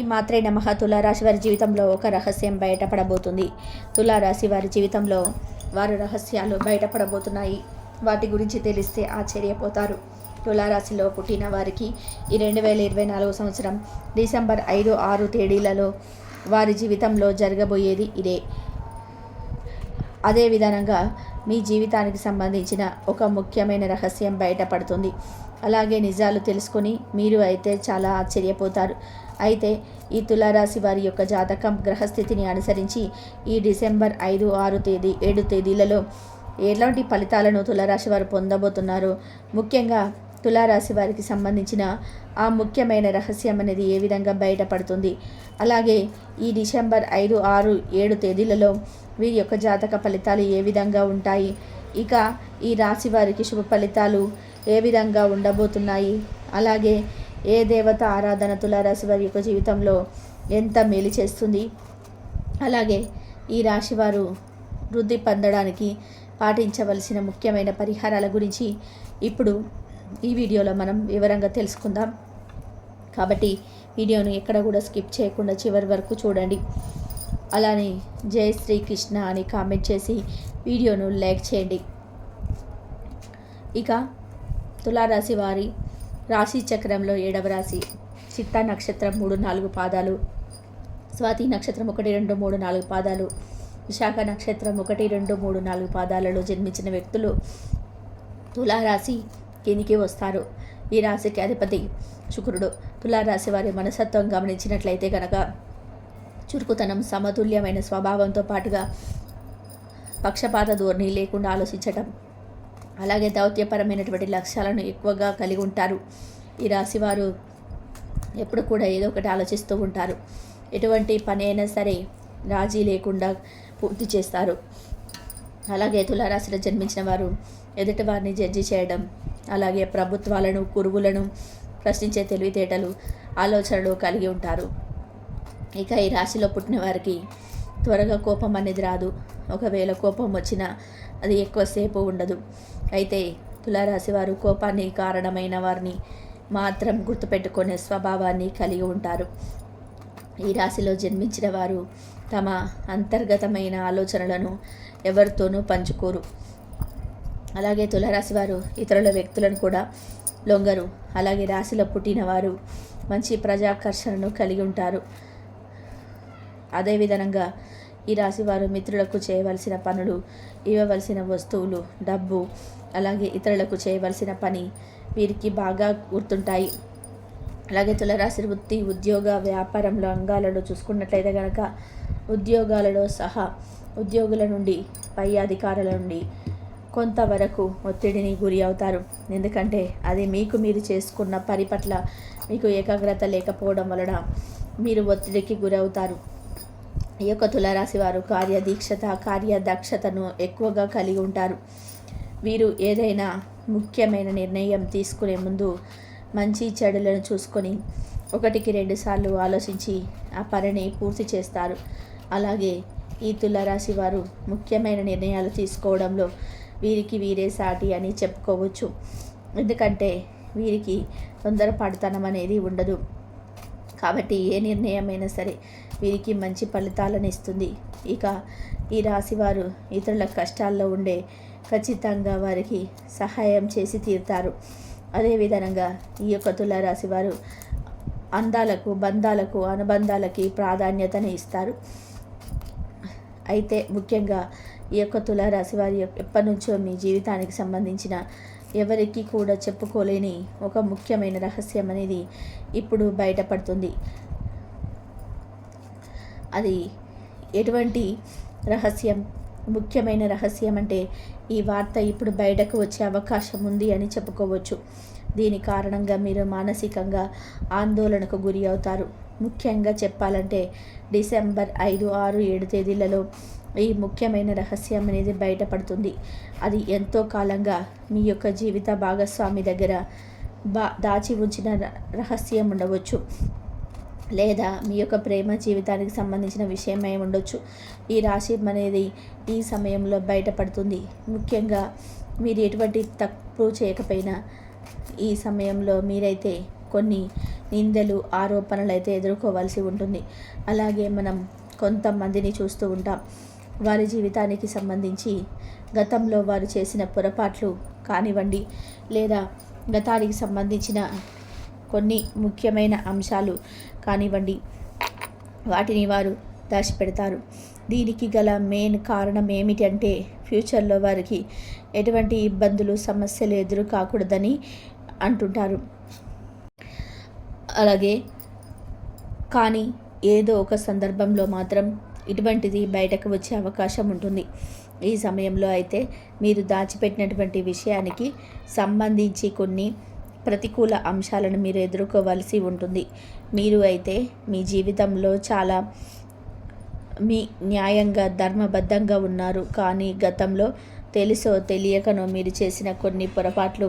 ఈ మాత్రే నమః. తులారాశి వారి జీవితంలో ఒక రహస్యం బయటపడబోతుంది. తులారాశి వారి జీవితంలో వారి రహస్యాలు బయటపడబోతున్నాయి. వాటి గురించి తెలిస్తే ఆశ్చర్యపోతారు. తులారాశిలో పుట్టిన వారికి ఈ రెండు వేల ఇరవై నాలుగు సంవత్సరం డిసెంబర్ ఐదు ఆరు తేదీలలో వారి జీవితంలో జరగబోయేది ఇదే. అదే విధానంగా మీ జీవితానికి సంబంధించిన ఒక ముఖ్యమైన రహస్యం బయటపడుతుంది. అలాగే నిజాలు తెలుసుకొని మీరు అయితే చాలా ఆశ్చర్యపోతారు. అయితే ఈ తులారాశి వారి యొక్క జాతకం గ్రహస్థితిని అనుసరించి ఈ డిసెంబర్ ఐదు ఆరు తేదీ ఏడు తేదీలలో ఎలాంటి ఫలితాలను తులారాశి వారు పొందబోతున్నారు? ముఖ్యంగా తులారాశి వారికి సంబంధించిన ఆ ముఖ్యమైన రహస్యం అనేది ఏ విధంగా బయటపడుతుంది? అలాగే ఈ డిసెంబర్ ఐదు ఆరు ఏడు తేదీలలో వీరి యొక్క జాతక ఫలితాలు ఏ విధంగా ఉంటాయి? ఇక ఈ రాశి వారికి శుభ ఫలితాలు ఏ విధంగా ఉండబోతున్నాయి? అలాగే ఏ దేవత ఆరాధన తులారాశి వారి యొక్క జీవితంలో ఎంత మేలు చేస్తుంది? అలాగే ఈ రాశి వారు వృద్ధి పొందడానికి పాటించవలసిన ముఖ్యమైన పరిహారాల గురించి ఇప్పుడు ఈ వీడియోలో మనం వివరంగా తెలుసుకుందాం. కాబట్టి వీడియోను ఎక్కడ కూడా స్కిప్ చేయకుండా చివరి వరకు చూడండి. అలానే జయ శ్రీకృష్ణ అని కామెంట్ చేసి వీడియోను లైక్ చేయండి. ఇక తులారాశి వారి రాశి చక్రంలో ఏడవ రాశి. చిత్తా నక్షత్రం మూడు నాలుగు పాదాలు. స్వాతి నక్షత్రం ఒకటి రెండు మూడు నాలుగు పాదాలు. విశాఖ నక్షత్రం ఒకటి రెండు మూడు నాలుగు పాదాలలో జన్మించిన వ్యక్తులు తులారాశి కిందికి వస్తారు. ఈ రాశికి అధిపతి శుక్రుడు. తులారాశి వారి మనసత్వం గమనించినట్లయితే కనుక చురుకుతనం సమతుల్యమైన స్వభావంతో పాటుగా పక్షపాత ధోరణి లేకుండా ఆలోచించటం అలాగే దౌత్యపరమైనటువంటి లక్ష్యాలను ఎక్కువగా కలిగి ఉంటారు. ఈ రాశివారు ఎప్పుడు కూడా ఏదో ఒకటి ఆలోచిస్తూ ఉంటారు. ఎటువంటి పని అయినా సరే రాజీ లేకుండా పూర్తి చేస్తారు. అలాగే తులారాశిలో జన్మించిన వారు ఎదుటి వారిని జడ్జి చేయడం అలాగే ప్రభుత్వాలను కురువులను ప్రశ్నించే తెలివితేటలు ఆలోచనలు కలిగి ఉంటారు. ఇక ఈ రాశిలో పుట్టిన వారికి త్వరగా కోపం అనేది రాదు. ఒకవేళ కోపం వచ్చినా అది ఎక్కువసేపు ఉండదు. అయితే తులారాశి వారు కోపాన్ని కారణమైన వారిని మాత్రం గుర్తుపెట్టుకునే స్వభావాన్ని కలిగి ఉంటారు. ఈ రాశిలో జన్మించిన వారు తమ అంతర్గతమైన ఆలోచనలను ఎవరితోనూ పంచుకోరు. అలాగే తులారాశి వారు ఇతరుల వ్యక్తులను కూడా లొంగరు. అలాగే రాశిలో పుట్టిన వారు మంచి ప్రజాకర్షణను కలిగి ఉంటారు. అదేవిధంగా ఈ రాశి వారు మిత్రులకు చేయవలసిన పనులు ఇవ్వవలసిన వస్తువులు డబ్బు అలాగే ఇతరులకు చేయవలసిన పని వీరికి బాగా గుర్తుంటాయి. అలాగే తులరాశి వృత్తి ఉద్యోగ వ్యాపారంలో అంగాలలో చూసుకున్నట్లయితే కనుక ఉద్యోగాలలో సహా ఉద్యోగుల నుండి పై అధికారుల నుండి కొంతవరకు ఒత్తిడిని గురి అవుతారు. ఎందుకంటే అది మీకు మీరు చేసుకున్న పని పట్ల మీకు ఏకాగ్రత లేకపోవడం వలన మీరు ఒత్తిడికి గురవుతారు. ఈ యొక్క తులరాశి వారు కార్యదీక్షత కార్యదక్షతను ఎక్కువగా కలిగి ఉంటారు. వీరు ఏదైనా ముఖ్యమైన నిర్ణయం తీసుకునే ముందు మంచి చెడులను చూసుకొని ఒకటికి రెండు సార్లు ఆలోచించి ఆ పనిని పూర్తి చేస్తారు. అలాగే ఈ తులారాశి వారు ముఖ్యమైన నిర్ణయాలు తీసుకోవడంలో వీరికి వీరే సాటి అని చెప్పుకోవచ్చు. ఎందుకంటే వీరికి తొందరపాటుతనం అనేది ఉండదు. కాబట్టి ఏ నిర్ణయమైనా సరే వీరికి మంచి ఫలితాలను ఇస్తుంది. ఇక ఈ రాశివారు ఇతరుల కష్టాల్లో ఉండే ఖచ్చితంగా వారికి సహాయం చేసి తీరుతారు. అదేవిధంగా ఈ యొక్క తులారాశి వారు అందాలకు బంధాలకు అనుబంధాలకి ప్రాధాన్యతను ఇస్తారు. అయితే ముఖ్యంగా ఈ యొక్క తులారాశి వారి ఎప్పటి నుంచో మీ జీవితానికి సంబంధించిన ఎవరికి కూడా చెప్పుకోలేని ఒక ముఖ్యమైన రహస్యం అనేది ఇప్పుడు బయటపడుతుంది. అది ఎటువంటి రహస్యం? ముఖ్యమైన రహస్యం అంటే ఈ వార్త ఇప్పుడు బయటకు వచ్చే అవకాశం ఉంది అని చెప్పుకోవచ్చు. దీని కారణంగా మీరు మానసికంగా ఆందోళనకు గురి అవుతారు. ముఖ్యంగా చెప్పాలంటే డిసెంబర్ ఐదు ఆరు ఏడు తేదీలలో ఈ ముఖ్యమైన రహస్యం అనేది బయటపడుతుంది. అది ఎంతో కాలంగా మీ యొక్క జీవిత భాగస్వామి దగ్గర బా దాచి ఉంచిన రహస్యం ఉండవచ్చు. లేదా మీ యొక్క ప్రేమ జీవితానికి సంబంధించిన విషయమై ఉండొచ్చు. ఈ రాశి అనేది ఈ సమయంలో బయటపడుతుంది. ముఖ్యంగా మీరు ఎటువంటి తప్పు చేయకపోయినా ఈ సమయంలో మీరైతే కొన్ని నిందలు ఆరోపణలు అయితే ఎదుర్కోవాల్సి ఉంటుంది. అలాగే మనం కొంతమందిని చూస్తూ ఉంటాం. వారి జీవితానికి సంబంధించి గతంలో వారు చేసిన పొరపాట్లు కానివ్వండి లేదా గతానికి సంబంధించిన కొన్ని ముఖ్యమైన అంశాలు కానివ్వండి. వాటిని వారు దాచిపెడతారు. దీనికి గల మెయిన్ కారణం ఏమిటంటే ఫ్యూచర్లో వారికి ఎటువంటి ఇబ్బందులు సమస్యలు ఎదురు కాకూడదని అంటుంటారు. అలాగే కానీ ఏదో ఒక సందర్భంలో మాత్రం ఇటువంటిది బయటకు వచ్చే అవకాశం ఉంటుంది. ఈ సమయంలో అయితే మీరు దాచిపెట్టినటువంటి విషయానికి సంబంధించి కొన్ని ప్రతికూల అంశాలను మీరు ఎదుర్కోవాల్సి ఉంటుంది. మీరు అయితే మీ జీవితంలో చాలా మీ న్యాయంగా ధర్మబద్ధంగా ఉన్నారు. కానీ గతంలో తెలుసో తెలియకనో మీరు చేసిన కొన్ని పొరపాట్లు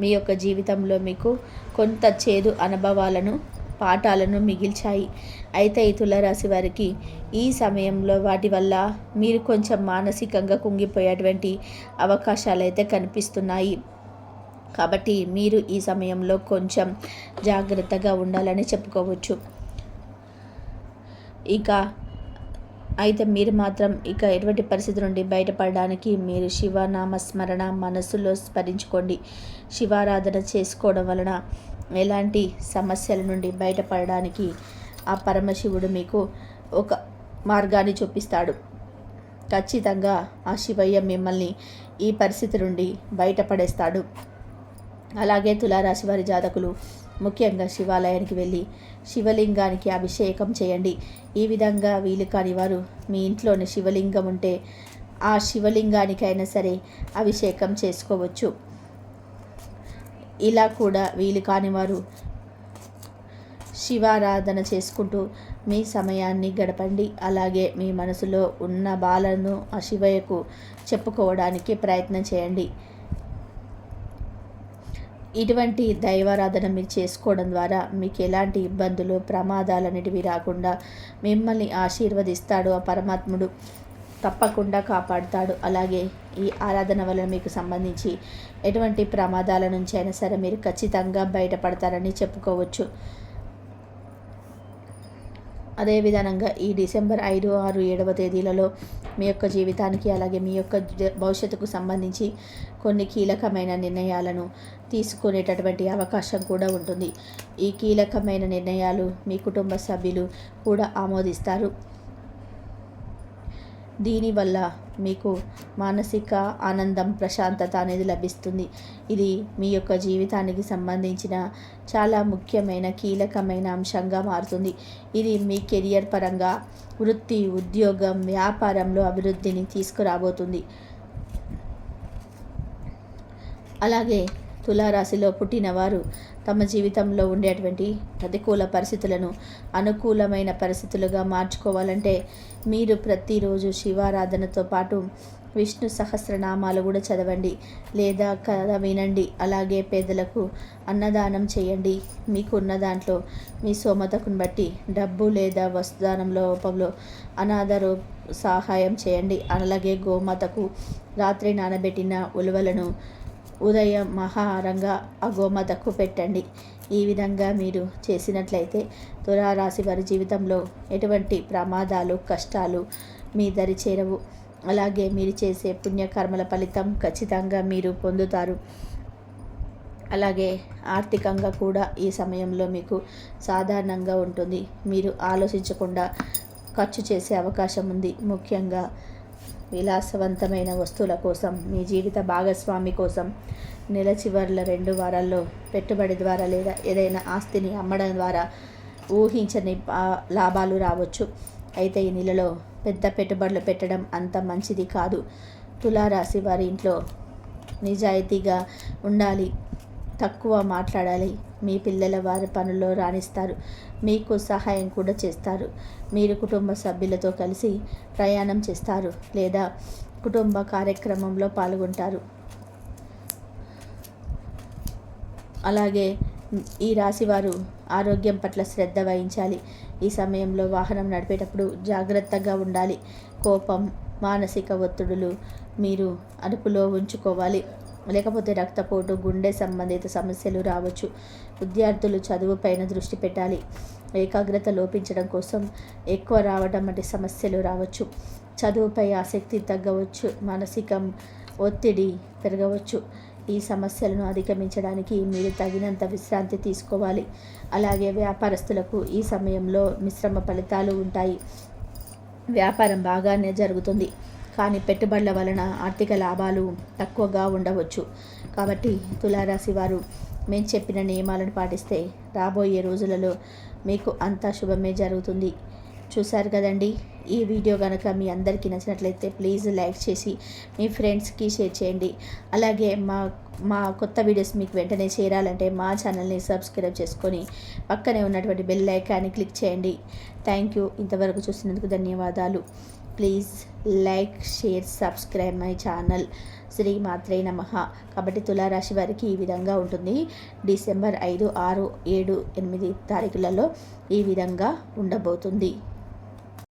మీ యొక్క జీవితంలో మీకు కొంత చేదు అనుభవాలను పాఠాలను మిగిల్చాయి. అయితే ఈ తులరాశి వారికి ఈ సమయంలో వాటి వల్ల మీరు కొంచెం మానసికంగా కుంగిపోయేటువంటి అవకాశాలు అయితే కనిపిస్తున్నాయి. కాబట్టి మీరు ఈ సమయంలో కొంచెం జాగ్రత్తగా ఉండాలని చెప్పుకోవచ్చు. ఇక అయితే మీరు మాత్రం ఇక ఎటువంటి పరిస్థితి నుండి బయటపడడానికి మీరు శివనామస్మరణ మనసులో స్మరించుకోండి. శివారాధన చేసుకోవడం వలన ఎలాంటి సమస్యల నుండి బయటపడడానికి ఆ పరమశివుడు మీకు ఒక మార్గాన్ని చూపిస్తాడు. ఖచ్చితంగా ఆ శివయ్య మిమ్మల్ని ఈ పరిస్థితి నుండి బయటపడేస్తాడు. అలాగే తులారాశి వారి జాతకులు ముఖ్యంగా శివాలయానికి వెళ్ళి శివలింగానికి అభిషేకం చేయండి. ఈ విధంగా వీలు కాని వారు మీ ఇంట్లోని శివలింగం ఉంటే ఆ శివలింగానికైనా సరే అభిషేకం చేసుకోవచ్చు. ఇలా కూడా వీలు కాని వారు శివారాధన చేసుకుంటూ మీ సమయాన్ని గడపండి. అలాగే మీ మనసులో ఉన్న బాలను ఆ శివయ్యకు చెప్పుకోవడానికి ప్రయత్నం చేయండి. ఇటువంటి దైవారాధన మీరు చేసుకోవడం ద్వారా మీకు ఎలాంటి ఇబ్బందులు ప్రమాదాలు అనేటివి రాకుండా మిమ్మల్ని ఆశీర్వదిస్తాడు ఆ పరమాత్ముడు. తప్పకుండా కాపాడుతాడు. అలాగే ఈ ఆరాధన వల్ల మీకు సంబంధించి ఎటువంటి ప్రమాదాల నుంచి అయినా సరే మీరు ఖచ్చితంగా బయటపడతారని చెప్పుకోవచ్చు. అదేవిధంగా ఈ డిసెంబర్ ఐదు ఆరు ఏడవ తేదీలలో మీ యొక్క జీవితానికి అలాగే మీ యొక్క భవిష్యత్తుకు సంబంధించి కొన్ని కీలకమైన నిర్ణయాలను తీసుకునేటటువంటి అవకాశం కూడా ఉంటుంది. ఈ కీలకమైన నిర్ణయాలు మీ కుటుంబ సభ్యులు కూడా ఆమోదిస్తారు. దీనివల్ల మీకు మానసిక ఆనందం ప్రశాంతత అనేది లభిస్తుంది. ఇది మీ యొక్క జీవితానికి సంబంధించిన చాలా ముఖ్యమైన కీలకమైన అంశంగా మారుతుంది. ఇది మీ కెరియర్ పరంగా వృత్తి ఉద్యోగం వ్యాపారంలో అభివృద్ధిని తీసుకురాబోతుంది. అలాగే తులారాశిలో పుట్టినవారు తమ జీవితంలో ఉండేటువంటి ప్రతికూల పరిస్థితులను అనుకూలమైన పరిస్థితులుగా మార్చుకోవాలంటే మీరు ప్రతిరోజు శివారాధనతో పాటు విష్ణు సహస్రనామాలు కూడా చదవండి లేదా కథ వినండి. అలాగే పేదలకు అన్నదానం చేయండి. మీకున్న దాంట్లో మీ సోమతకును బట్టి డబ్బు లేదా వస్తుదానం లోపంలో అనాథ సహాయం చేయండి. అలాగే గోమాతకు రాత్రి నానబెట్టిన ఉలువలను ఉదయం మహారంగా ఆ పెట్టండి. ఈ విధంగా మీరు చేసినట్లయితే తులారాశి వారి జీవితంలో ఎటువంటి ప్రమాదాలు కష్టాలు మీ దరి చేరవు. అలాగే మీరు చేసే పుణ్యకర్మల ఫలితం ఖచ్చితంగా మీరు పొందుతారు. అలాగే ఆర్థికంగా కూడా ఈ సమయంలో మీకు సాధారణంగా ఉంటుంది. మీరు ఆలోచించకుండా ఖర్చు చేసే అవకాశం ఉంది. ముఖ్యంగా విలాసవంతమైన వస్తువుల కోసం మీ జీవిత భాగస్వామి కోసం నెల చివర్ల రెండు వారాల్లో పెట్టుబడి ద్వారా లేదా ఏదైనా ఆస్తిని అమ్మడం ద్వారా ఊహించని లాభాలు రావచ్చు. అయితే ఈ నెలలో పెద్ద పెట్టుబడులు పెట్టడం అంత మంచిది కాదు. తులారాశి వారి ఇంట్లో నిజాయితీగా ఉండాలి తక్కువ మాట్లాడాలి మీ పిల్లల వారి పనుల్లో రాణిస్తారు. మీకు సహాయం కూడా చేస్తారు. మీరు కుటుంబ సభ్యులతో కలిసి ప్రయాణం చేస్తారు లేదా కుటుంబ కార్యక్రమంలో పాల్గొంటారు. అలాగే ఈ రాశివారు ఆరోగ్యం పట్ల శ్రద్ధ వహించాలి. ఈ సమయంలో వాహనం నడిపేటప్పుడు జాగ్రత్తగా ఉండాలి. కోపం మానసిక ఒత్తిడులు మీరు అదుపులో ఉంచుకోవాలి. లేకపోతే రక్తపోటు గుండె సంబంధిత సమస్యలు రావచ్చు. విద్యార్థులు చదువుపైన దృష్టి పెట్టాలి. ఏకాగ్రత లోపించడం కోసం ఎక్కువ రావడం వంటి సమస్యలు రావచ్చు. చదువుపై ఆసక్తి తగ్గవచ్చు. మానసిక ఒత్తిడి పెరగవచ్చు. ఈ సమస్యలను అధిగమించడానికి మీరు తగినంత విశ్రాంతి తీసుకోవాలి. అలాగే వ్యాపారస్తులకు ఈ సమయంలో మిశ్రమ ఫలితాలు ఉంటాయి. వ్యాపారం బాగానే జరుగుతుంది. కానీ పెట్టుబడుల వలన ఆర్థిక లాభాలు తక్కువగా ఉండవచ్చు. కాబట్టి తులారాశి వారు మేము చెప్పిన నియమాలను పాటిస్తే రాబోయే రోజులలో మీకు అంతా శుభమే జరుగుతుంది. చూశారు కదండి? ఈ వీడియో కనుక మీ అందరికీ నచ్చినట్లయితే ప్లీజ్ లైక్ చేసి మీ ఫ్రెండ్స్కి షేర్ చేయండి. అలాగే మా మా కొత్త వీడియోస్ మీకు వెంటనే చేరాలంటే మా ఛానల్ని సబ్స్క్రైబ్ చేసుకొని పక్కనే ఉన్నటువంటి బెల్ ఐకాన్ని క్లిక్ చేయండి. Thank you. ఇంతవరకు చూసినందుకు ధన్యవాదాలు. Please like share subscribe my channel Shri మాత్రే నమ. కాబట్టి తులారాశి వారికి ఈ విధంగా ఉంటుంది. డిసెంబర్ ఐదు ఆరు ఏడు ఎనిమిది తారీఖులలో ఈ విధంగా ఉండబోతుంది.